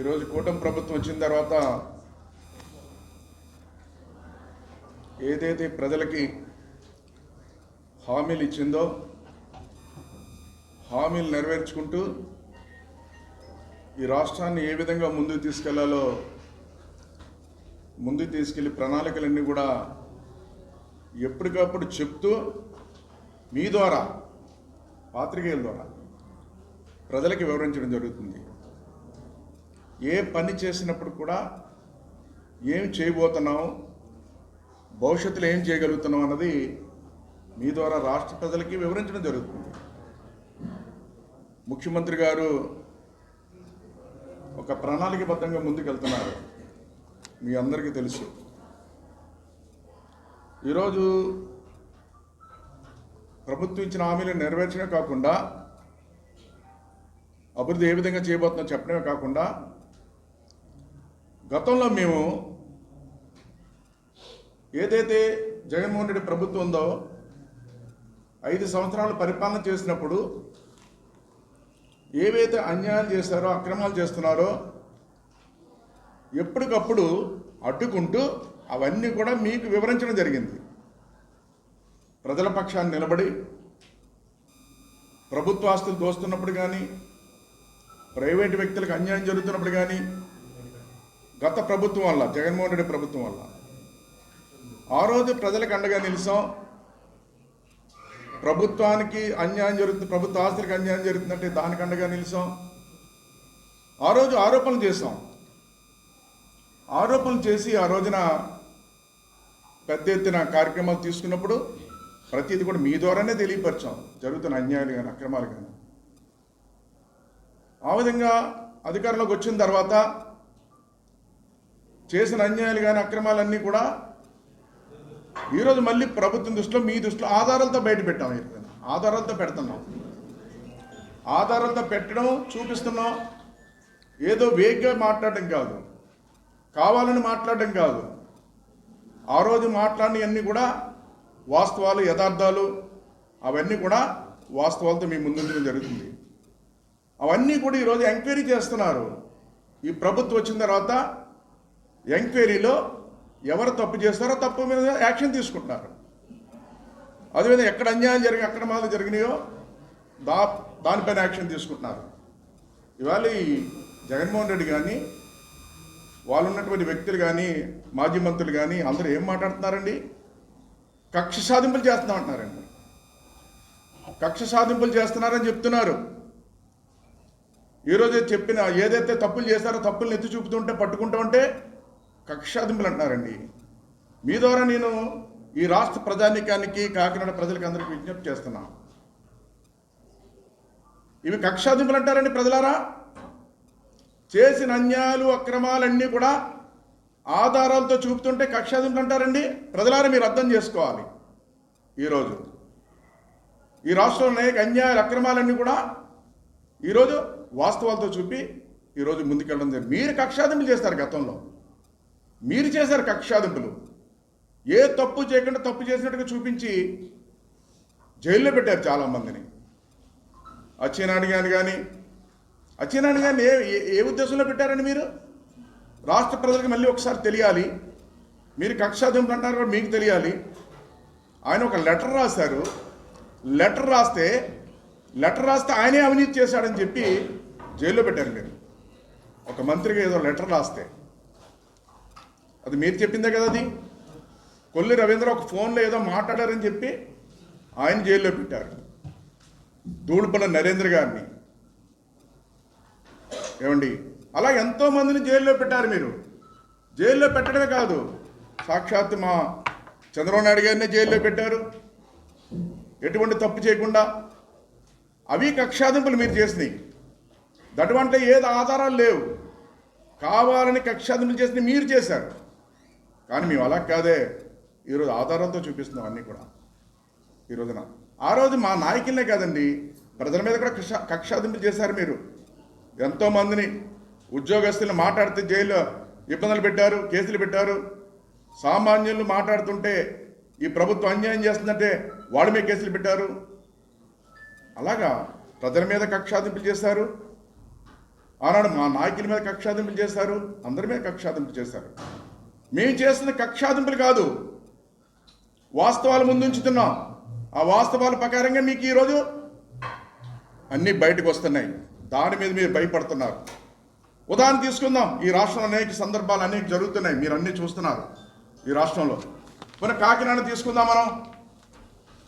ఈరోజు కూటమి ప్రభుత్వం వచ్చిన తర్వాత ఏదైతే ప్రజలకి హామీలు ఇచ్చిందో హామీలు నెరవేర్చుకుంటూ ఈ రాష్ట్రాన్ని ఏ విధంగా ముందుకు తీసుకెళ్ళాలో ముందుకు తీసుకెళ్ళి ప్రణాళికలన్నీ కూడా ఎప్పటికప్పుడు చెప్తూ మీ ద్వారా పాత్రికేయుల ద్వారా ప్రజలకి వివరించడం జరుగుతుంది. ఏ పని చేసినప్పుడు కూడా ఏం చేయబోతున్నాం భవిష్యత్తులో ఏం చేయగలుగుతున్నాం అన్నది మీ ద్వారా రాష్ట్ర ప్రజలకి వివరించడం జరుగుతుంది. ముఖ్యమంత్రి గారు ఒక ప్రణాళికబద్ధంగా ముందుకెళ్తున్నారు. మీ అందరికీ తెలుసు. ఈరోజు ప్రభుత్వం ఇచ్చిన హామీలు నెరవేర్చడమే కాకుండా అభివృద్ధి ఏ విధంగా చేయబోతుందో చెప్పడమే కాకుండా గతంలో మేము ఏదైతే జగన్మోహన్ రెడ్డి ప్రభుత్వం ఉందో ఐదు సంవత్సరాలు పరిపాలన చేసినప్పుడు ఏవైతే అన్యాయాలు చేశారో అక్రమాలు చేస్తున్నారో ఎప్పటికప్పుడు అడ్డుకుంటూ అవన్నీ కూడా మీకు వివరించడం జరిగింది. ప్రజల పక్షాన్ని నిలబడి ప్రభుత్వ ఆస్తులు దోస్తున్నప్పుడు కానీ ప్రైవేటు వ్యక్తులకు అన్యాయం జరుగుతున్నప్పుడు కానీ గత ప్రభుత్వం వల్ల జగన్మోహన్ రెడ్డి ప్రభుత్వం వల్ల. ఆ రోజు ప్రజలకు అండగా నిలిచాం. ప్రభుత్వానికి అన్యాయం జరుగుతుంది ప్రభుత్వ ఆస్తులకు అన్యాయం జరుగుతుందంటే దానికి అండగా నిలిచాం. ఆ రోజు ఆరోపణలు చేసాం ఆరోపణలు చేసి ఆ రోజున పెద్ద ఎత్తున కార్యక్రమాలు తీసుకున్నప్పుడు ప్రతిదీ కూడా మీ ద్వారానే తెలియపరిచాం. జరుగుతున్న అన్యాయాలు కానీ అక్రమాలు కానీ ఆ విధంగా అధికారంలోకి వచ్చిన తర్వాత చేసిన అన్యాయాలు కానీ అక్రమాలన్నీ కూడా ఈరోజు మళ్ళీ ప్రభుత్వం దృష్టిలో మీ దృష్టిలో ఆధారాలతో బయట పెట్టాం ఈరోజు ఆధారాలతో పెడుతున్నాం. ఆధారాలతో పెట్టడం చూపిస్తున్నాం. ఏదో వేగ్గా మాట్లాడడం కాదు. కావాలని మాట్లాడడం కాదు. ఆ రోజు మాట్లాడినవన్నీ కూడా వాస్తవాలు యథార్థాలు. అవన్నీ కూడా వాస్తవాలతో మీ ముందుంచడం జరుగుతుంది. అవన్నీ కూడా ఈరోజు ఎంక్వైరీ చేస్తున్నారు. ఈ ప్రభుత్వం వచ్చిన తర్వాత ఎంక్వైరీలో ఎవరు తప్పు చేస్తారో తప్పు మీద యాక్షన్ తీసుకుంటున్నారు. అదేవిధంగా ఎక్కడ అన్యాయం జరిగి అక్కడ మాది జరిగినాయో దా దానిపైన యాక్షన్ తీసుకుంటున్నారు. ఇవాళ ఈ జగన్మోహన్ రెడ్డి కానీ వాళ్ళు ఉన్నటువంటి వ్యక్తులు కానీ మాజీ మంత్రులు కానీ అందరూ ఏం మాట్లాడుతున్నారండి? కక్ష సాధింపులు చేస్తున్నా అంటున్నారండి కక్ష సాధింపులు చేస్తున్నారని చెప్తున్నారు. ఈరోజు చెప్పిన ఏదైతే తప్పులు చేస్తారో తప్పులు ఎత్తి చూపుతుంటే పట్టుకుంటూ ఉంటే కక్షాదింపులు అంటున్నారండి మీ ద్వారా నేను ఈ రాష్ట్ర ప్రజానికానికి కాకినాడ ప్రజలకి అందరికీ విజ్ఞప్తి చేస్తున్నా. ఇవి కక్షాదింపులు అంటారండి ప్రజలారా? చేసిన అన్యాయాలు అక్రమాలన్నీ కూడా ఆధారాలతో చూపుతుంటే కక్షాదింపులు అంటారండి ప్రజలారా మీరు అర్థం చేసుకోవాలి. ఈరోజు ఈ రాష్ట్రంలో అనేక అన్యాయాలు అక్రమాలన్నీ కూడా ఈరోజు వాస్తవాలతో చూపి ఈరోజు ముందుకెళ్ళడం జరిగింది. మీరు కక్షాదింపులు చేస్తారు గతంలో. మీరు చేశారు కక్షాదింపులు ఏ తప్పు చేయకుండా తప్పు చేసినట్టుగా చూపించి జైల్లో పెట్టారు చాలామందిని. అచ్చెన్నాయుడు గాని కానీ అచ్చెన్నాయుడు గారిని ఏ ఏ- ఏ ఉద్దేశంలో పెట్టారండి మీరు? రాష్ట్ర ప్రజలకు మళ్ళీ ఒకసారి తెలియాలి. మీరు కక్షాదింపులు అంటారు కూడా మీకు తెలియాలి. ఆయన ఒక లెటర్ రాశారు. లెటర్ రాస్తే లెటర్ రాస్తే ఆయనే అవినీతి చేశాడని చెప్పి జైల్లో పెట్టారు మీరు. ఒక మంత్రికి ఏదో లెటర్ రాస్తే. అది మీరు చెప్పిందే కదా అది? కొల్లి రవీంద్ర ఒక ఫోన్లో ఏదో మాట్లాడారని చెప్పి ఆయన జైల్లో పెట్టారు. ధూళిపల్ల నరేంద్ర గారిని. ఏమండి? అలా ఎంతో మందిని జైల్లో పెట్టారు మీరు. జైల్లో పెట్టడమే కాదు సాక్షాత్ మా చంద్రబాబు నాయుడు గారిని జైల్లో పెట్టారు. ఎటువంటి తప్పు చేయకుండా అవి కక్షాదింపులు మీరు చేసినాయి. దటువంటి ఏది ఆధారాలు లేవు. కావాలని కక్షాదింపులు చేసినవి మీరు చేశారు. కానీ మేము అలా కాదే. ఈరోజు ఆధారంతో చూపిస్తున్నాం అన్నీ కూడా. ఈ రోజున. ఆ రోజు మా నాయకులనే కాదండి ప్రజల మీద కూడా కక్ష కక్షాదింపులు చేశారు మీరు. ఎంతోమందిని ఉద్యోగస్తులను మాట్లాడితే జైల్లో ఇబ్బందులు పెట్టారు కేసులు పెట్టారు. సామాన్యులు మాట్లాడుతుంటే ఈ ప్రభుత్వం అన్యాయం చేస్తుందంటే వాడి మీద కేసులు పెట్టారు. అలాగా ప్రజల మీద కక్షాదింపులు చేశారు. ఆనాడు మా నాయకుల మీద కక్షాదింపులు చేశారు. అందరి మీద కక్షాదింపులు చేశారు. మేము చేసిన కక్షాదింపులు కాదు. వాస్తవాలు ముందుంచుతున్నాం ఆ వాస్తవాల ప్రకారంగా మీకు ఈరోజు అన్నీ బయటకు వస్తున్నాయి. దాని మీద మీరు భయపడుతున్నారు. ఉదాహరణ తీసుకుందాం. ఈ రాష్ట్రంలో అనేక సందర్భాలు అనేక జరుగుతున్నాయి. మీరు అన్నీ చూస్తున్నారు ఈ రాష్ట్రంలో. మన కాకినాడ తీసుకుందాం మనం.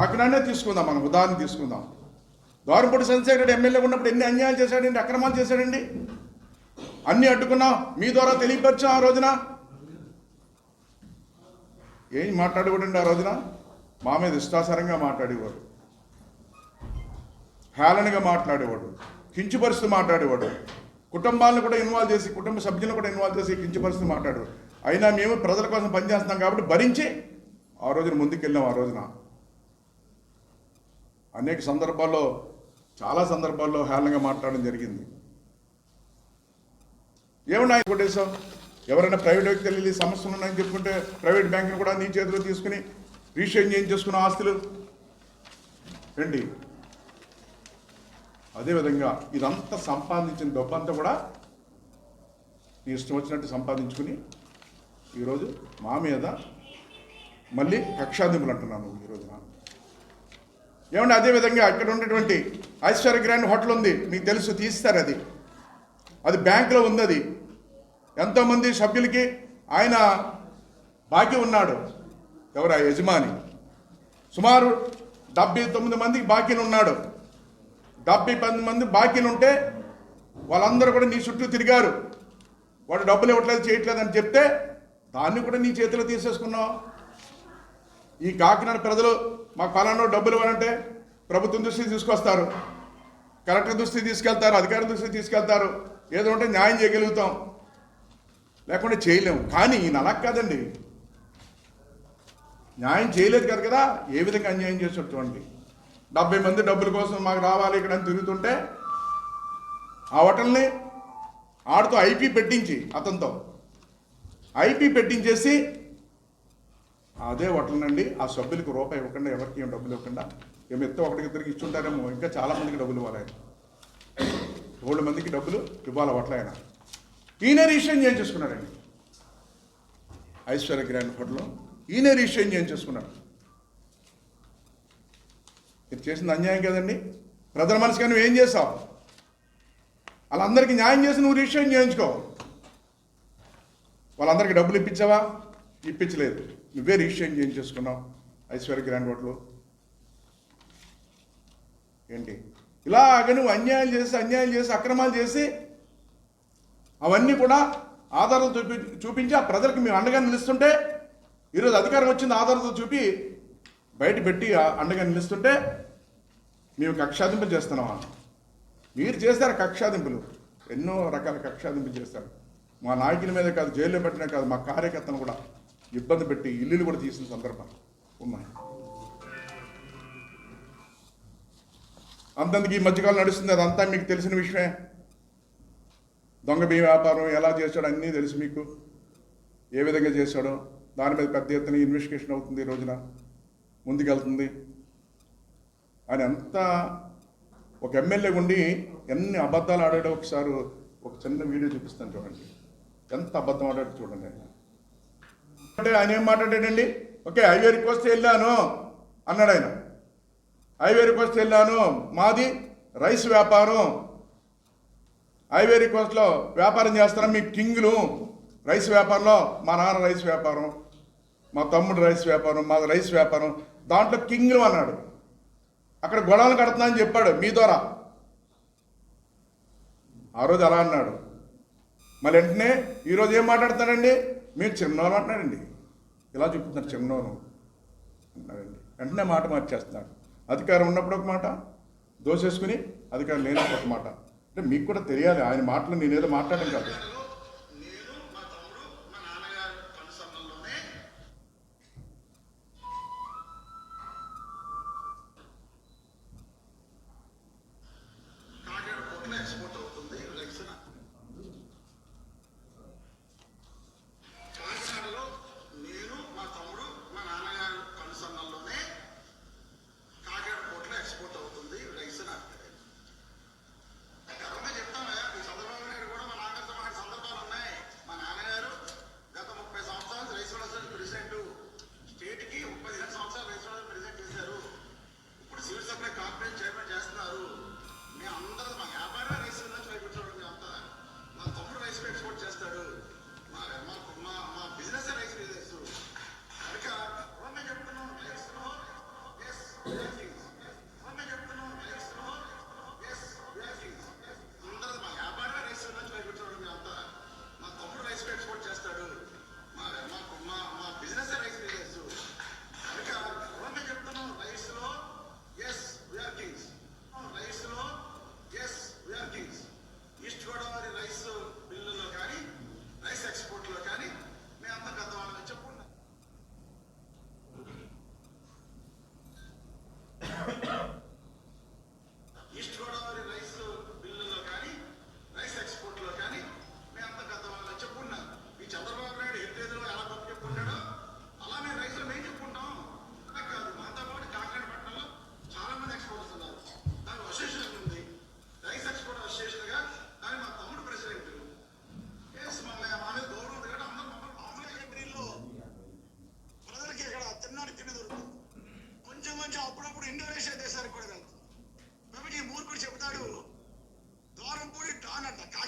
కాకినాడనే తీసుకుందాం మనం. ఉదాహరణ తీసుకుందాం. ద్వారంపూడి చంద్రశేఖర్ ఎమ్మెల్యే ఉన్నప్పుడు ఎన్ని అన్యాయాలు చేశాడండి? అక్రమాలు చేశాడండి? అన్నీ అడ్డుకున్నాం. మీ ద్వారా తెలియపరిచాం ఆ రోజున. ఏం మాట్లాడకూడండి ఆ రోజున? మా మీద ఇష్టాసారంగా మాట్లాడేవాడు. హేళనగా మాట్లాడేవాడు. కించుపరుస్తూ మాట్లాడేవాడు. కుటుంబాలను కూడా ఇన్వాల్వ్ చేసి కుటుంబ సభ్యులను కూడా ఇన్వాల్వ్ చేసి కించుపరుస్తూ మాట్లాడేవాడు. అయినా మేము ప్రజల కోసం పనిచేస్తున్నాం కాబట్టి భరించి ఆ రోజున ముందుకెళ్ళాం ఆ రోజున. అనేక సందర్భాల్లో చాలా సందర్భాల్లో హేళనగా మాట్లాడడం జరిగింది. ఏమన్నా ఆయన ఎవరైనా ప్రైవేట్ వ్యక్తులు వెళ్ళి సమస్యలు ఉన్నాయని చెప్పుకుంటే ప్రైవేట్ బ్యాంకును కూడా నీ చేతిలో తీసుకుని రీషేర్ చేయించేసుకున్న ఆస్తులు. రండి అదేవిధంగా ఇదంతా సంపాదించిన డబ్బంతా కూడా నీ ఇష్టం వచ్చినట్టు సంపాదించుకుని ఈరోజు మా మీద మళ్ళీ కక్షాదింపులు అంటున్నాను ఈరోజు ఏమంటే అదేవిధంగా అక్కడ ఉన్నటువంటి ఐశ్వర్య గ్రాండ్ హోటల్ ఉంది. మీకు తెలుసు తీస్తారు అది. అది బ్యాంకులో ఉంది అది. ఎంతోమంది సభ్యులకి ఆయన బాకీ ఉన్నాడు. ఎవరు? ఆ యజమాని. సుమారు డెబ్బై తొమ్మిది మందికి బాకీలు ఉన్నాడు. డెబ్బై పది మంది బాకీలు ఉంటే వాళ్ళందరూ కూడా నీ చుట్టూ తిరిగారు. వాడు డబ్బులు ఇవ్వట్లేదు చేయట్లేదు అని చెప్తే దాన్ని కూడా నీ చేతిలో తీసేసుకున్నావు. ఈ కాకినాడ ప్రజలు మాకు ఫలానా డబ్బులు ఇవ్వాలంటే ప్రభుత్వం దృష్టికి తీసుకొస్తారు. కలెక్టర్ దృష్టికి తీసుకెళ్తారు అధికారి దృష్టికి తీసుకెళ్తారు. ఏదో ఉంటే న్యాయం చేయగలుగుతాం. లేకుంటే చేయలేము. కానీ ఈయన అలా కాదండి. న్యాయం చేయలేదు కదా కదా? ఏ విధంగా అన్యాయం చేసాడు చూడండి. డెబ్బై మంది డబ్బుల కోసం మాకు రావాలి ఇక్కడ అని తిరుగుతుంటే ఆ హోటల్ని ఆడితో ఐపీ పెట్టించి అతనితో ఐపీ పెట్టించేసి అదే హోటల్నండి ఆ సభ్యులకు రూపాయి ఇవ్వకుండా ఎవరికి ఏం డబ్బులు ఇవ్వకుండా ఏమి ఎత్తో ఒకటికి ఇద్దరికి ఇచ్చుంటారేమో ఇంకా చాలామందికి డబ్బులు ఇవ్వాలి ఆయన. ఏడు మందికి డబ్బులు ఇవ్వాలి హోటల్ ఆయన. ఈయన రిజిస్ట్రేషన్ చేయించేసుకున్నాడండి. ఐశ్వర్య గ్రాండ్ హోటల్లో ఈయన రిజిస్ట్రేషన్ చేయించేసుకున్నాడు. ఇది చేసింది అన్యాయం కదండి. ప్రజల మనసుగా నువ్వు ఏం చేసావు వాళ్ళందరికీ న్యాయం చేసి నువ్వు రిజిస్ట్రేషన్ చేయించుకో. వాళ్ళందరికీ డబ్బులు ఇప్పించావా? ఇప్పించలేదు. నువ్వే రిజిస్ట్రేషన్ చేయించేసుకున్నావు ఐశ్వర్య గ్రాండ్ హోటల్ ఏంటి? ఇలాగ నువ్వు అన్యాయం చేసి అన్యాయం చేసి అక్రమాలు చేసి అవన్నీ కూడా ఆధారాలు చూపి చూపించి ఆ ప్రజలకు మేము అండగా నిలుస్తుంటే ఈరోజు అధికారం వచ్చింది ఆధారాలు చూపి బయట పెట్టి ఆ అండగా నిలుస్తుంటే మేము కక్షాదింపులు చేస్తున్నామా? మీరు చేస్తారు కక్షాదింపులు. ఎన్నో రకాల కక్షాదింపులు చేస్తారు మా నాయకుల మీద కాదు జైల్లో పెట్టినా కాదు మా కార్యకర్తను కూడా ఇబ్బంది పెట్టి ఇల్లులు కూడా తీసిన సందర్భాలు ఉన్నాయి. అంతందుకు ఈ మధ్యకాలం నడుస్తుంది అదంతా మీకు తెలిసిన విషయమే. దొంగ బియ్యం వ్యాపారం ఎలా చేశాడో అన్నీ తెలుసు మీకు. ఏ విధంగా చేశాడో. దాని మీద పెద్ద ఎత్తున ఇన్వెస్టిగేషన్ అవుతుంది ఈ రోజున. ముందుకెళ్తుంది. ఆయన ఎంత ఒక ఎమ్మెల్యే ఉండి ఎన్ని అబద్ధాలు ఆడాడో ఒకసారి ఒక చిన్న వీడియో చూపిస్తాను చూడండి. ఎంత అబద్ధం ఆడాడు చూడండి ఆయన. అంటే ఆయన ఏం మాట్లాడాడండి? ఓకే హైవేరికి వస్తే వెళ్ళాను అన్నాడు ఆయన. హైవేరికి వస్తే వెళ్ళాను. మాది రైస్ వ్యాపారం. ఐవేరీ కోస్ట్లో వ్యాపారం చేస్తున్నాం మీ కింగ్లు రైస్ వ్యాపారంలో మా నాన్న రైస్ వ్యాపారం మా తమ్ముడు రైస్ వ్యాపారం మాది రైస్ వ్యాపారం దాంట్లో కింగ్లు అన్నాడు. అక్కడ గొడవలు కడుతున్నా అని చెప్పాడు మీ ద్వారా. ఆ రోజు అలా అన్నాడు. మళ్ళీ వెంటనే ఈరోజు ఏం మాట్లాడుతున్నాడండి? మీరు చిన్నవాళ్ళు అంటున్నాడండి ఇలా చూపుతున్నారు చిన్నవాళ్ళు అన్నాడండి. వెంటనే మాట మార్చేస్తున్నాడు. అధికారం ఉన్నప్పుడు ఒక మాట దోసేసుకుని అధికారం లేనప్పుడు ఒక మాట. అంటే మీకు కూడా తెలియాలి. ఆయన మాటలు నేనేదో మాట్లాడడం కాదు.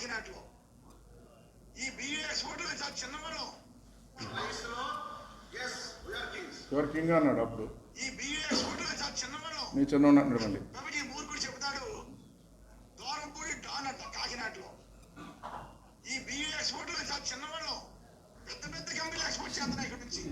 కాకినాడలో ఈ బిఎస్ హోటల్ చాలా చిన్నవాడు ఎవరు అన్నాడు? అప్పుడు ఈ బిఎస్ హోటల్ చాలా చిన్నవాడు నీ చిన్నవాడు అన్నాడు మళ్ళీ. డాన్ అంట కాకినాడలో ఈ బిఎస్ హోటల్ చాలా చిన్నవాడు పెద్ద పెద్ద కంపెనీలు ఎక్స్పోర్ట్ చేస్తున్నాయి ఇక్కడ నుంచి.